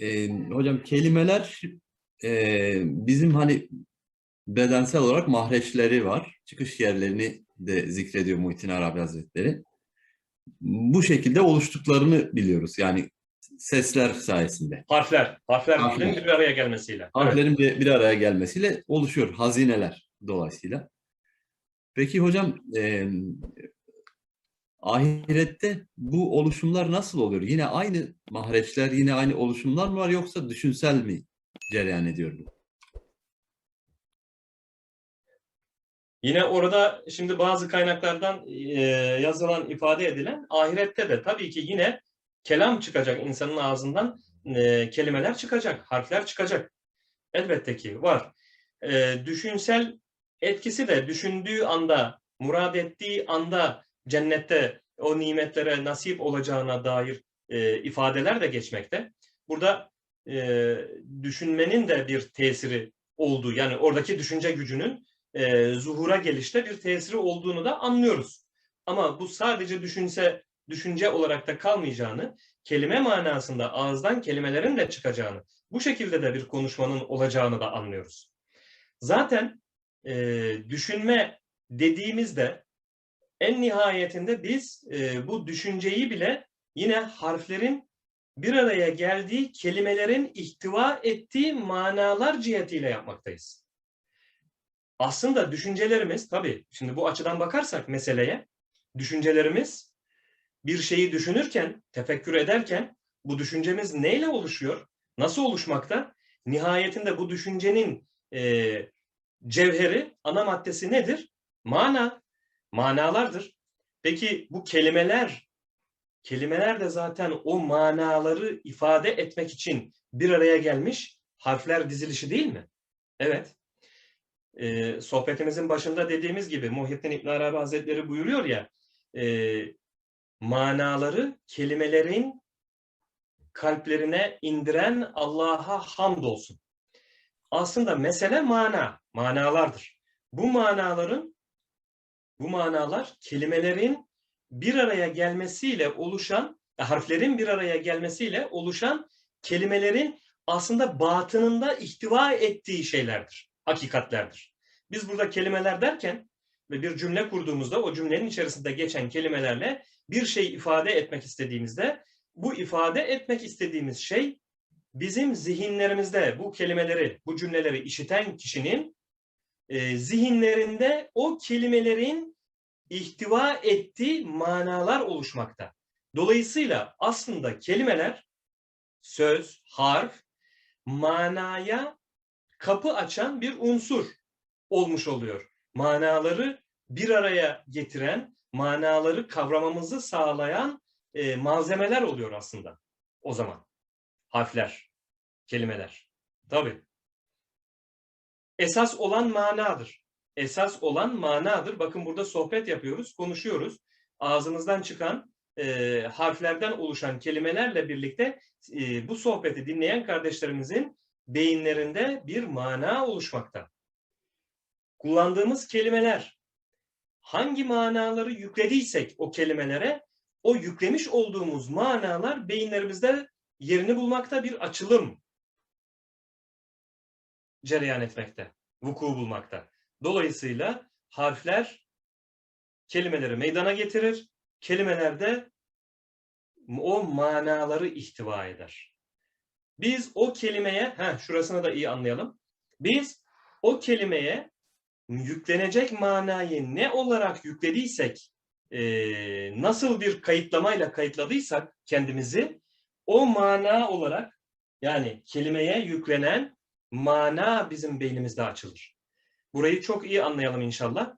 e, hocam kelimeler e, bizim hani bedensel olarak mahreçleri var. Çıkış yerlerini de zikrediyor Muhittin Arabi Hazretleri. Bu şekilde oluştuklarını biliyoruz. Yani sesler sayesinde. Harfler. Harfler Harfler. dilin bir araya gelmesiyle. Evet. Harflerin bir, bir araya gelmesiyle oluşuyor hazineler dolayısıyla. Peki hocam e, ahirette bu oluşumlar nasıl oluyor? Yine aynı mahreçler, yine aynı oluşumlar mı var yoksa düşünsel mi cereyan ediyor bu? Yine orada şimdi bazı kaynaklardan e, yazılan, ifade edilen ahirette de tabii ki yine kelam çıkacak insanın ağzından e, kelimeler çıkacak, harfler çıkacak. Elbette ki var. E, düşünsel etkisi de düşündüğü anda, murad ettiği anda cennette o nimetlere nasip olacağına dair e, ifadeler de geçmekte. Burada e, düşünmenin de bir tesiri olduğu, yani oradaki düşünce gücünün e, zuhura gelişte bir tesiri olduğunu da anlıyoruz. Ama bu sadece düşünse, düşünce olarak da kalmayacağını, kelime manasında ağızdan kelimelerin de çıkacağını, bu şekilde de bir konuşmanın olacağını da anlıyoruz. Zaten e, düşünme dediğimizde en nihayetinde biz e, bu düşünceyi bile yine harflerin bir araya geldiği kelimelerin ihtiva ettiği manalar cihetiyle yapmaktayız. Aslında düşüncelerimiz tabii şimdi bu açıdan bakarsak meseleye düşüncelerimiz bir şeyi düşünürken, tefekkür ederken bu düşüncemiz neyle oluşuyor? Nasıl oluşmakta? Nihayetinde bu düşüncenin e, cevheri, ana maddesi nedir? Mana, manalardır. Peki bu kelimeler, kelimeler de zaten o manaları ifade etmek için bir araya gelmiş harfler dizilişi değil mi? Evet. Ee, sohbetimizin başında dediğimiz gibi Muhyiddin İbn Arabi Hazretleri buyuruyor ya, e, manaları kelimelerin kalplerine indiren Allah'a hamdolsun. Aslında mesele mana, manalardır. Bu manaların, bu manalar kelimelerin bir araya gelmesiyle oluşan, harflerin bir araya gelmesiyle oluşan kelimelerin aslında batınında ihtiva ettiği şeylerdir, hakikatlerdir. Biz burada kelimeler derken ve bir cümle kurduğumuzda o cümlenin içerisinde geçen kelimelerle bir şey ifade etmek istediğimizde bu ifade etmek istediğimiz şey bizim zihinlerimizde bu kelimeleri, bu cümleleri işiten kişinin e, zihinlerinde o kelimelerin ihtiva ettiği manalar oluşmakta. Dolayısıyla aslında kelimeler, söz, harf, manaya kapı açan bir unsur olmuş oluyor. Manaları bir araya getiren, manaları kavramamızı sağlayan e, malzemeler oluyor aslında o zaman. Harfler, kelimeler. Tabii. Esas olan manadır. Esas olan manadır. Bakın burada sohbet yapıyoruz, konuşuyoruz. Ağzımızdan çıkan e, harflerden oluşan kelimelerle birlikte e, bu sohbeti dinleyen kardeşlerimizin beyinlerinde bir mana oluşmakta. Kullandığımız kelimeler hangi manaları yüklediysek o kelimelere o yüklemiş olduğumuz manalar beyinlerimizde yerini bulmakta bir açılım cereyan etmekte, vuku bulmakta. Dolayısıyla harfler kelimeleri meydana getirir, kelimeler de o manaları ihtiva eder. Biz o kelimeye, heh, şurasını da iyi anlayalım. Biz o kelimeye yüklenecek manayı ne olarak yüklediysek, e, nasıl bir kayıtlamayla kayıtladıysak kendimizi, o mana olarak yani kelimeye yüklenen mana bizim beynimizde açılır. Burayı çok iyi anlayalım inşallah.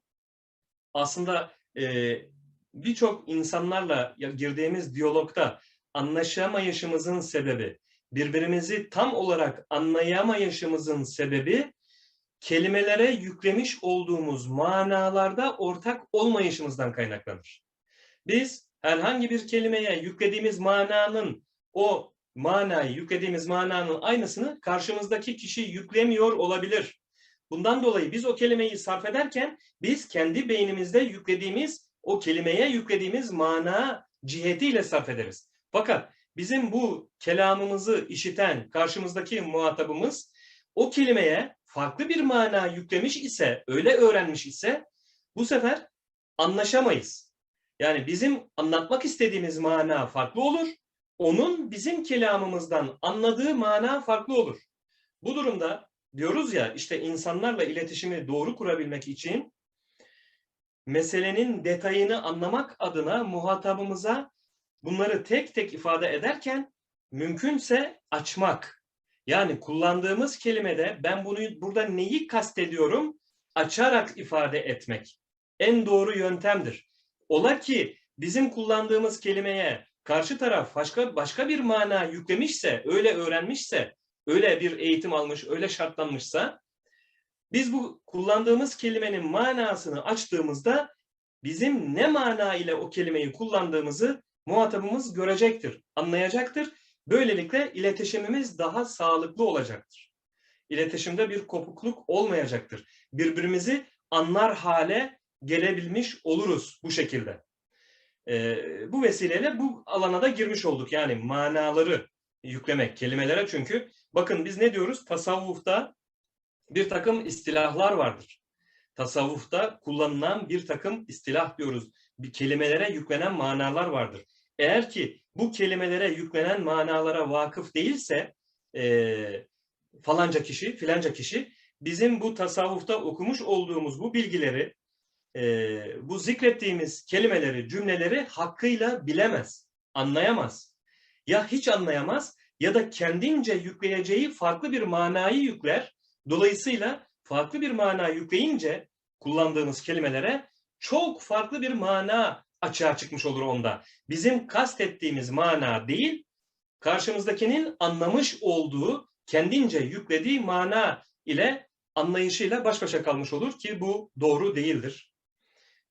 Aslında e, birçok insanlarla girdiğimiz diyalogda anlaşamayışımızın sebebi, birbirimizi tam olarak anlayamayışımızın sebebi kelimelere yüklemiş olduğumuz manalarda ortak olmayışımızdan kaynaklanır. Biz herhangi bir kelimeye yüklediğimiz mananın o manayı, yüklediğimiz mananın aynısını karşımızdaki kişi yüklemiyor olabilir. Bundan dolayı biz o kelimeyi sarf ederken biz kendi beynimizde yüklediğimiz o kelimeye yüklediğimiz mana cihetiyle sarf ederiz. Fakat bizim bu kelamımızı işiten karşımızdaki muhatabımız o kelimeye farklı bir mana yüklemiş ise, öyle öğrenmiş ise bu sefer anlaşamayız. Yani bizim anlatmak istediğimiz mana farklı olur. Onun bizim kelamımızdan anladığı mana farklı olur. Bu durumda diyoruz ya işte insanlarla iletişimi doğru kurabilmek için meselenin detayını anlamak adına muhatabımıza bunları tek tek ifade ederken mümkünse açmak. Yani kullandığımız kelimede ben bunu burada neyi kastediyorum açarak ifade etmek en doğru yöntemdir. Ola ki bizim kullandığımız kelimeye karşı taraf başka başka bir mana yüklemişse, öyle öğrenmişse, öyle bir eğitim almış, öyle şartlanmışsa biz bu kullandığımız kelimenin manasını açtığımızda bizim ne mana ile o kelimeyi kullandığımızı muhatabımız görecektir, anlayacaktır. Böylelikle iletişimimiz daha sağlıklı olacaktır. İletişimde bir kopukluk olmayacaktır. Birbirimizi anlar hale gelebilmiş oluruz bu şekilde. Ee, bu vesileyle bu alana da girmiş olduk. Yani manaları yüklemek kelimelere çünkü bakın biz ne diyoruz? Tasavvufta bir takım istilahlar vardır. Tasavvufta kullanılan bir takım istilah diyoruz. Bir kelimelere yüklenen manalar vardır. Eğer ki bu kelimelere yüklenen manalara vakıf değilse e, falanca kişi, filanca kişi bizim bu tasavvufta okumuş olduğumuz bu bilgileri, e, bu zikrettiğimiz kelimeleri, cümleleri hakkıyla bilemez, anlayamaz. Ya hiç anlayamaz ya da kendince yükleyeceği farklı bir manayı yükler. Dolayısıyla farklı bir mana yükleyince kullandığımız kelimelere çok farklı bir mana açığa çıkmış olur onda. Bizim kastettiğimiz mana değil, karşımızdakinin anlamış olduğu, kendince yüklediği mana ile anlayışıyla baş başa kalmış olur ki bu doğru değildir.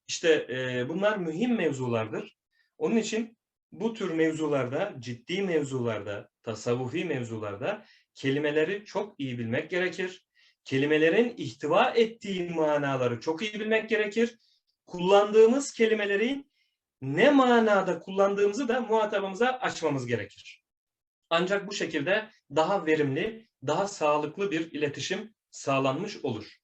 İşte e, bunlar mühim mevzulardır. Onun için bu tür mevzularda, ciddi mevzularda, tasavvufi mevzularda kelimeleri çok iyi bilmek gerekir. Kelimelerin ihtiva ettiği manaları çok iyi bilmek gerekir. Kullandığımız kelimelerin ne manada kullandığımızı da muhatabımıza açmamız gerekir. Ancak bu şekilde daha verimli, daha sağlıklı bir iletişim sağlanmış olur.